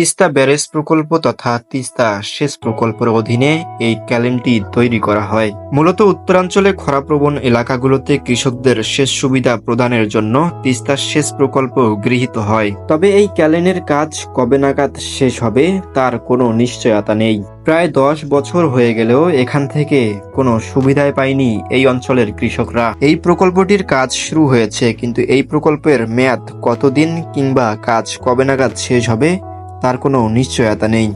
Teesta barrage প্রকল্প তথা তিস্তা সেচ প্রকল্পের অধীনে এই ক্যালেনটি তৈরি করা হয়। মূলত উত্তরাঞ্চলে খরাপ্রবণ এলাকাগুলোতে কৃষকদের সেচ সুবিধা প্রদানের জন্য তিস্তা সেচ প্রকল্প গৃহীত হয়। তবে এই ক্যালেনের কাজ কবে নাগাদ শেষ হবে তার কোনো নিশ্চয়তা নেই। প্রায় দশ বছর হয়ে গেলেও এখান থেকে কোনো সুবিধাই পায়নি এই অঞ্চলের কৃষকরা। এই প্রকল্পটির কাজ শুরু হয়েছে, কিন্তু এই প্রকল্পের মেয়াদ কতদিন কিংবা কাজ কবে নাগাদ শেষ হবে তার কোনো নিশ্চয়তা নেই।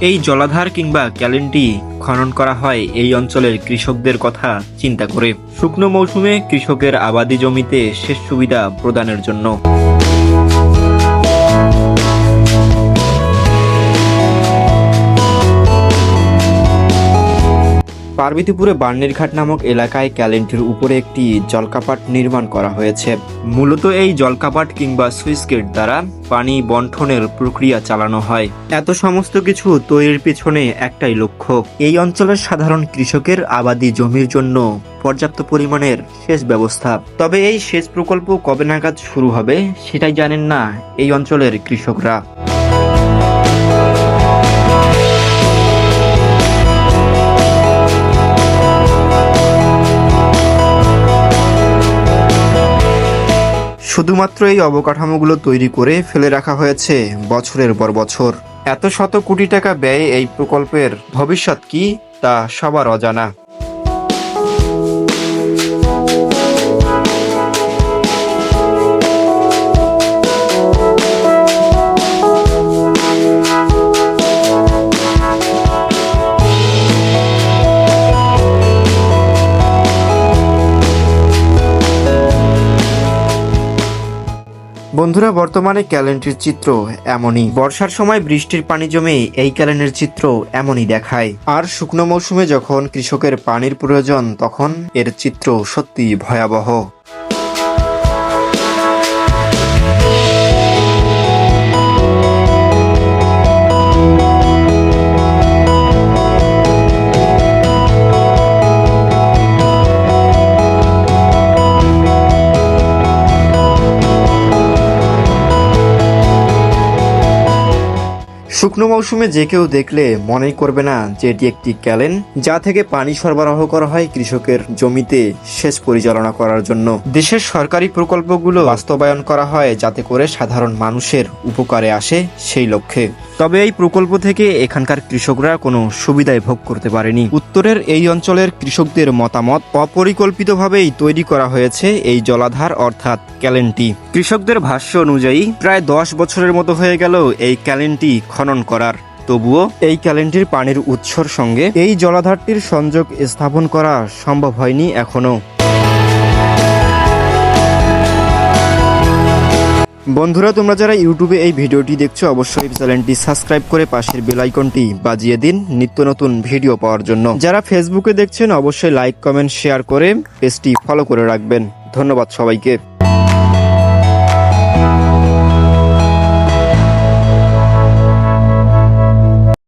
এই জলাধার কিংবা ক্যালেনটি খনন করা হয় এই অঞ্চলের কৃষকদের কথা চিন্তা করে। শুকনো মৌসুমে কৃষকের আবাদি জমিতে সেচ সুবিধা প্রদানের জন্য। পার্বতীপুরে বার্নিরঘাট নামক এলাকায় ক্যালেন্টির উপরে একটি জলকাপাট নির্মাণ করা হয়েছে। মূলত এই জলকাপাট কিংবা সুইচ গেট দ্বারা পানি বন্টনের প্রক্রিয়া চালানো হয়। এত সমস্ত কিছু তৈরির পিছনে একটাই লক্ষ্য। এই অঞ্চলের সাধারণ কৃষকের আবাদি জমির জন্য পর্যাপ্ত পরিমাণের সেচ ব্যবস্থা। তবে এই সেচ প্রকল্প কবে নাগাদ শুরু হবে, সেটাই জানেন না এই অঞ্চলের কৃষকরা। শুধুমাত্র এই অবকাঠামোগুলো তৈরি করে ফেলে রাখা হয়েছে বছরের পর বছর। এত শত কোটি টাকা ব্যয় এই প্রকল্পের ভবিষ্যৎ কি, তা সবার অজানা। বন্ধুরা, বর্তমানে ক্যালেন্ডের চিত্র এমনই। বর্ষার সময় বৃষ্টির পানি জমে এই ক্যালেন্ডের চিত্র এমনই দেখায়। আর শুকনো মৌসুমে যখন কৃষকের পানির প্রয়োজন, তখন এর চিত্র সত্যি ভয়াবহ। শুকনো মৌসুমে যে কেউ দেখলে মনেই করবে না যে এটি একটি ক্যালেন, যা থেকে পানি সরবরাহ করা হয় কৃষকের জমিতে সেচ পরিচালনা করার জন্য। দেশের সরকারি প্রকল্পগুলো বাস্তবায়ন করা হয় যাতে করে সাধারণ মানুষের উপকারে আসে সেই লক্ষ্যে। তবে এই প্রকল্প থেকে এখানকার কৃষকরা কোনো সুবিধায় ভোগ করতে পারেনি। উত্তরের এই অঞ্চলের কৃষকদের মতামত, অপরিকল্পিতভাবেই তৈরি করা হয়েছে এই জলাধার অর্থাৎ ক্যালেনটি। কৃষকদের ভাষ্য অনুযায়ী, প্রায় দশ বছরের মতো হয়ে গেল এই ক্যালেনটি খনন করার। তবুও এই ক্যালেন্টির পানির উৎসর সঙ্গে এই জলাধারটির সংযোগ স্থাপন করা সম্ভব হয়নি এখনও বন্ধুরা, তোমরা যারা ইউটিউবে এই ভিডিওটি দেখছ, অবশ্যই চ্যানেলটি সাবস্ক্রাইব করে পাশের বেল আইকনটি বাজিয়ে দিন নিত্য নতুন ভিডিও পাওয়ার জন্য। যারা ফেসবুকে দেখছেন, অবশ্যই লাইক কমেন্ট শেয়ার করে পেজটি ফলো করে রাখবেন। ধন্যবাদ সবাইকে।